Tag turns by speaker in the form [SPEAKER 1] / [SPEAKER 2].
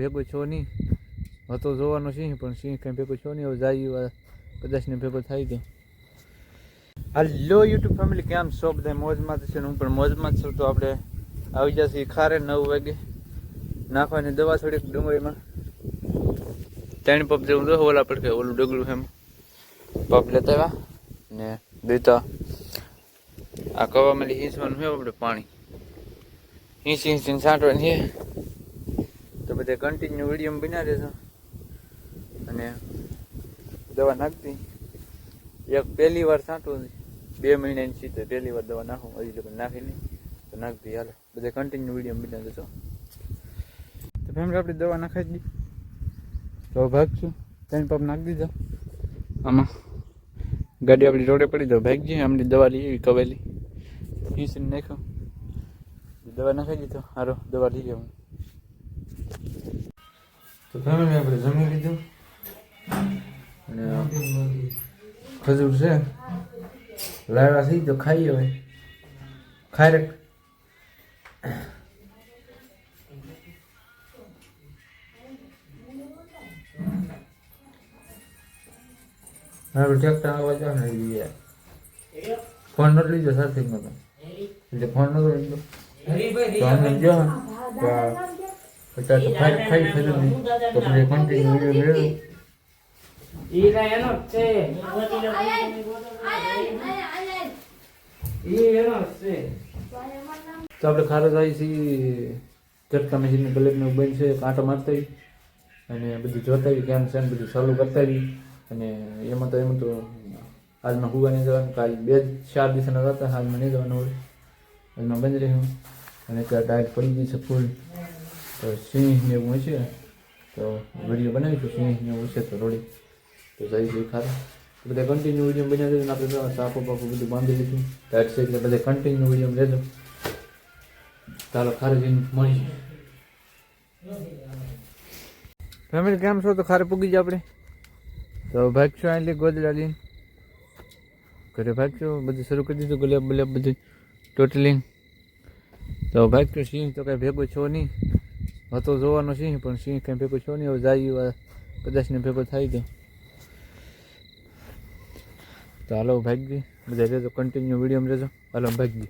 [SPEAKER 1] ભેગો છો નહીં. હતો જોવાનો સિંહ, પણ સિંહ કંઈ ભેગો છો નહીં. હવે જાય કદાચને ભેગો થાય ગયો હલો યુટ્યુબ ફેમિલી, કેમ છો? બધા મોજમાં છે હું પણ મોજમાં છું. તો આપણે આવી જશે ખારે નવ વાગે. નાખવાની દવા થોડીક ડુંગળીમાં. ત્રણ પપ જેવું દો ઓલા પડકે ઓલું ડગલું એમ. પપ લેતા આવ્યા ને દેતા. આ કવામાં હિંચવાનું હોય આપણે પાણી. હિંચ હિંચીને છાંટવાની તો બધે કન્ટિન્યુ વીડિયો બના રહેજો. અને દવા નાખતી. એક પહેલી વાર છાંટું બે મહિનાની સીધે પહેલી વાર દવા નાખું. હજી લગન નાખી નહીં. તો નાખતી હાલો. બધે કન્ટિન્યુ વીડિયો બના દેશો તો ફેમિલી આપણે દવા નાખાઈ દી તો ભાગ છું. ત્રણ પંપ નાખી દીધો. આમાં ગાડી આપણી રોડે પડી દો ભાગજી આમની દવા લઈ કવેલી. પીસીને નાખ્યો. દવા નાખાઈ દીધો સારો દવા લઈ જાઉં તો ફેમિલી આપણે જમી લીધું. અને ખજૂર છે. લાવ્યા થઈ તો ખાઈએ હવે. ખાઈ રે આપણે ટ્રેક્ટર આવવા જાવ ને ફોન નતો લીધો સાથે એટલે ફોન નતો લીધો. તો અમને જો અત્યારે તો ખાઈ ખાઈ ખજૂર નહીં તો પછી કન્ટિન્યુ વીડિયો મેળવ્યો
[SPEAKER 2] ઈ ના એનો જ છે. ઈ એનો જ છે.
[SPEAKER 1] તો આપણે ખારો થાય છે ચટકા મશીનની પ્લેટનું બંધ છે કાંટો મારતા અને બધું જોતા કેમ છે ને બધું ચાલુ કરતા અને એમાં તો એમાં તો હાલમાં હુવા નહીં જવાનું. કાલ બે ચાર દિવસના હતા હાલમાં નહીં જવાનું હોય હાલમાં બંધ રહ્યું. અને ત્યાં ડાયટ પડી ગઈ છે ફૂલ તો સિંહ ને એવું હશે તો વીડિયો બનાવીશું, સિંહ ને એવું હશે તો રોડી તો જઈ જઈ ખારા બધા કન્ટિન્યુ વીડિયો બનાવી ને આપણે સાપો બાપો બધું બાંધી લીધું. ટાઈટ છે એટલે બધા કન્ટિન્યુ વીડિયો લેજો ચાલો, ખારે જઈને મળી ફેમિલી, કેમ છો? તો ખારે પૂગી જાય આપણે. તો ભાગશું અહીં ગોદડા લઈને. ઘરે ભાગશું, બધું શરૂ કરી દીધું, ગુલાબ ગુલાબ બધું ટોટલી તો ભાગશું સિંહ તો કાંઈ ભેગો છો નહીં. હતો જોવાનો સિંહ, પણ સિંહ કંઈ ભેગો છો નહીં. હવે જાય કદાચને ભેગો થાય ગયો તો હાલો ભાગી બધા રહેજો કન્ટિન્યુ વીડિયો રહેજો. હાલો ભાગી